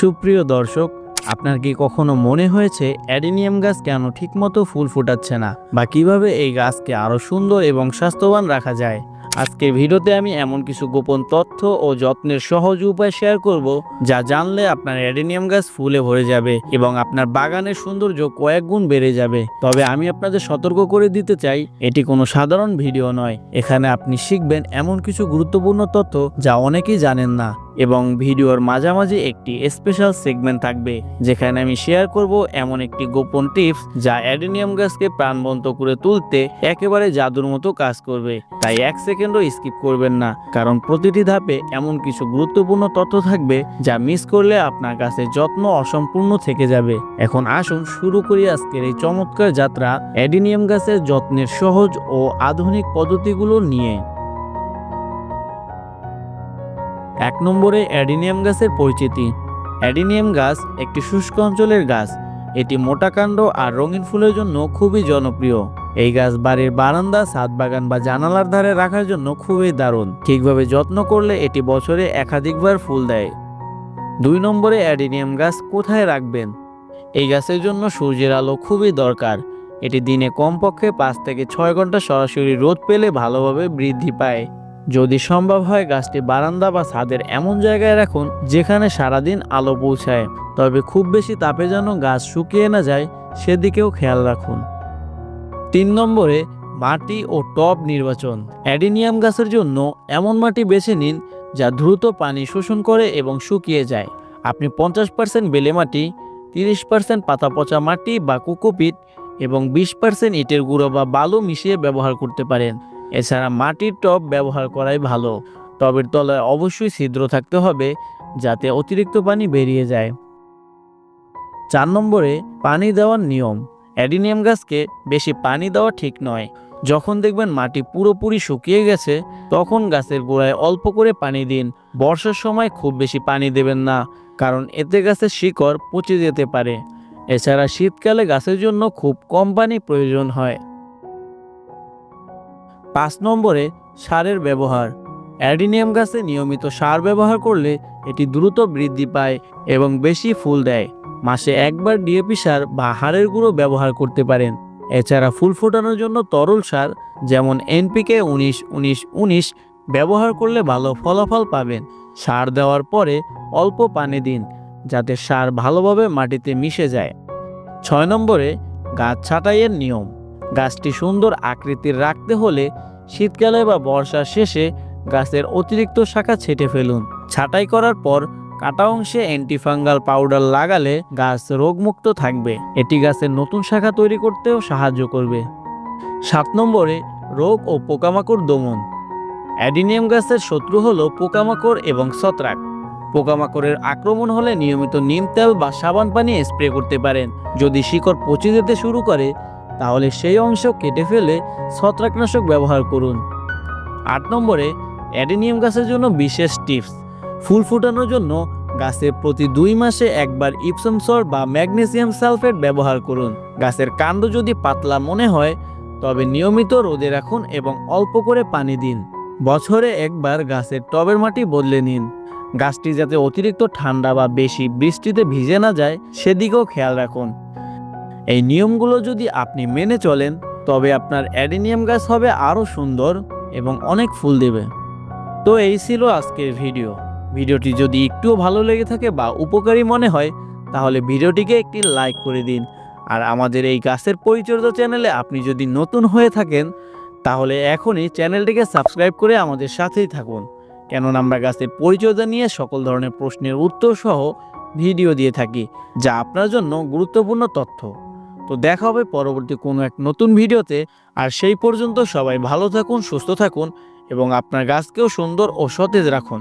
সুপ্রিয় দর্শক, আপনার কি কখনো মনে হয়েছে অ্যাডিনিয়াম গাছ কেন ঠিকমতো ফুল ফোটাচ্ছে না? বা কীভাবে এই গাছকে আরও সুন্দর এবং স্বাস্থ্যবান রাখা যায়? আজকের ভিডিওতে আমি এমন কিছু গোপন তথ্য ও যত্নের সহজ উপায় শেয়ার করব যা জানলে আপনার অ্যাডিনিয়াম গাছ ফুলে ভরে যাবে এবং আপনার বাগানের সৌন্দর্য কয়েক গুণ বেড়ে যাবে। তবে আমি আপনাদের সতর্ক করে দিতে চাই, এটি কোনো সাধারণ ভিডিও নয়। এখানে আপনি শিখবেন এমন কিছু গুরুত্বপূর্ণ তথ্য যা অনেকেই জানেন না। এবং ভিডিওর মাঝামাঝি একটি স্পেশাল সেগমেন্ট থাকবে, যেখানে আমি শেয়ার করব এমন একটি গোপন টিপস যা অ্যাডেনিয়াম গাছকে প্রাণবন্ত করে তুলতে একেবারে জাদুর মতো কাজ করবে। তাই এক সেকেন্ডও স্কিপ করবেন না, কারণ প্রতিটি ধাপে এমন কিছু গুরুত্বপূর্ণ তথ্য থাকবে যা মিস করলে আপনার কাছে যত্ন অসম্পূর্ণ থেকে যাবে। এখন আসুন শুরু করি আজকের এই চমৎকার যাত্রা অ্যাডিনিয়াম গাছের যত্নের সহজ ও আধুনিক পদ্ধতিগুলো নিয়ে। এক নম্বরে অ্যাডিনিয়াম গাছের পরিচিতি। অ্যাডিনিয়াম গাছ একটি শুষ্ক অঞ্চলের গাছ। এটি মোটা কাণ্ড আর রঙিন ফুলের জন্য খুবই জনপ্রিয়। এই গাছ বাড়ির বারান্দা ছাদ বাগান বা জানালার ধারে রাখার জন্য খুবই দারুণ। ঠিকভাবে যত্ন করলে এটি বছরে একাধিকবার ফুল দেয়। দুই নম্বরে অ্যাডিনিয়াম গাছ কোথায় রাখবেন? এই গাছের জন্য সূর্যের আলো খুবই দরকার। এটি দিনে কমপক্ষে পাঁচ থেকে ছয় ঘণ্টা সরাসরি রোদ পেলে ভালোভাবে বৃদ্ধি পায়। যদি সম্ভব হয় গাছটি বারান্দা বা ছাদের এমন জায়গায় রাখুন যেখানে সারাদিন আলো পৌঁছায়। তবে খুব বেশি তাপে যেন গাছ শুকিয়ে না যায়, সেদিকেও খেয়াল রাখুন। তিন নম্বরে, মাটি ও টব নির্বাচন। অ্যাডিনিয়াম গাছের জন্য এমন মাটি বেছে নিন যা দ্রুত পানি শোষণ করে এবং শুকিয়ে যায়। আপনি পঞ্চাশ পার্সেন্ট বেলে মাটি, তিরিশ পার্সেন্ট পাতা পচা মাটি বা কোকোপিট এবং বিশ পার্সেন্ট ইটের গুঁড়ো বা বালু মিশিয়ে ব্যবহার করতে পারেন। এছাড়া মাটির টব ব্যবহার করাই ভালো। টবের তলায় অবশ্যই ছিদ্র থাকতে হবে, যাতে অতিরিক্ত পানি বেরিয়ে যায়। চার নম্বরে, পানি দেওয়ার নিয়ম। অ্যাডিনিয়াম গাছকে বেশি পানি দেওয়া ঠিক নয়। যখন দেখবেন মাটি পুরোপুরি শুকিয়ে গেছে, তখন গাছের গোড়ায় অল্প করে পানি দিন। বর্ষার সময় খুব বেশি পানি দেবেন না, কারণ এতে গাছের শিকড় পচে যেতে পারে। এছাড়া শীতকালে গাছের জন্য খুব কম পানি প্রয়োজন হয়। পাঁচ নম্বরে সারের ব্যবহার। অ্যাডিনিয়াম গাছে নিয়মিত সার ব্যবহার করলে এটি দ্রুত বৃদ্ধি পায় এবং বেশি ফুল দেয়। মাসে একবার ডিএপি সার বা হাড়ের গুঁড়ো ব্যবহার করতে পারেন। এছাড়া ফুল ফোটানোর জন্য তরল সার যেমন এনপিকে উনিশ উনিশ উনিশ ব্যবহার করলে ভালো ফলাফল পাবেন। সার দেওয়ার পরে অল্প পানি দিন, যাতে সার ভালোভাবে মাটিতে মিশে যায়। ছয় নম্বরে গাছ ছাঁটাইয়ের নিয়ম। গাছটি সুন্দর আকৃতির রাখতে হলে শীতকালে বা বর্ষার শেষে গাছের অতিরিক্ত শাখা ছেটে ফেলুন। ছাঁটাই করার পর কাটা অংশে অ্যান্টিফাঙ্গাল পাউডার লাগালে গাছ রোগমুক্ত থাকবে। এটি গাছের নতুন শাখা তৈরি করতেও সাহায্য করবে। সাত নম্বরে রোগ ও পোকামাকড় দমন। অ্যাডিনিয়াম গাছের শত্রু হল পোকামাকড় এবং ছত্রাক। পোকামাকড়ের আক্রমণ হলে নিয়মিত নিম তেল বা সাবান পানি স্প্রে করতে পারেন। যদি শিকড় পচে যেতে শুরু করে তাহলে সেই অংশ কেটে ফেলে ছত্রাকনাশক ব্যবহার করুন। আট নম্বরে, অ্যাডেনিয়াম গাছের জন্য বিশেষ টিপস। ফুল ফোটানোর জন্য গাছে প্রতি দুই মাসে একবার ইপসম সর বা ম্যাগনেসিয়াম সালফেট ব্যবহার করুন। গাছের কাণ্ড যদি পাতলা মনে হয়, তবে নিয়মিত রোদে রাখুন এবং অল্প করে পানি দিন। বছরে একবার গাছের টবের মাটি বদলে নিন। গাছটি যাতে অতিরিক্ত ঠান্ডা বা বেশি বৃষ্টিতে ভিজে না যায়, সেদিকেও খেয়াল রাখুন। এই নিয়মগুলো যদি আপনি মেনে চলেন, তবে আপনার অ্যাডিনিয়াম গাছ হবে আরও সুন্দর এবং অনেক ফুল দেবে। তো এই ছিল আজকের ভিডিও। ভিডিওটি যদি একটুও ভালো লেগে থাকে বা উপকারী মনে হয়, তাহলে ভিডিওটিকে একটি লাইক করে দিন। আর আমাদের এই গাছের পরিচর্যা চ্যানেলে আপনি যদি নতুন হয়ে থাকেন, তাহলে এখনই চ্যানেলটিকে সাবস্ক্রাইব করে আমাদের সাথেই থাকুন। কেননা আমরা গাছের পরিচর্যা নিয়ে সকল ধরনের প্রশ্নের উত্তর সহ ভিডিও দিয়ে থাকি, যা আপনার জন্য গুরুত্বপূর্ণ তথ্য। তো দেখা হবে পরবর্তী কোনো এক নতুন ভিডিওতে। আর সেই পর্যন্ত সবাই ভালো থাকুন, সুস্থ থাকুন এবং আপনার গাছকেও সুন্দর ও সতেজ রাখুন।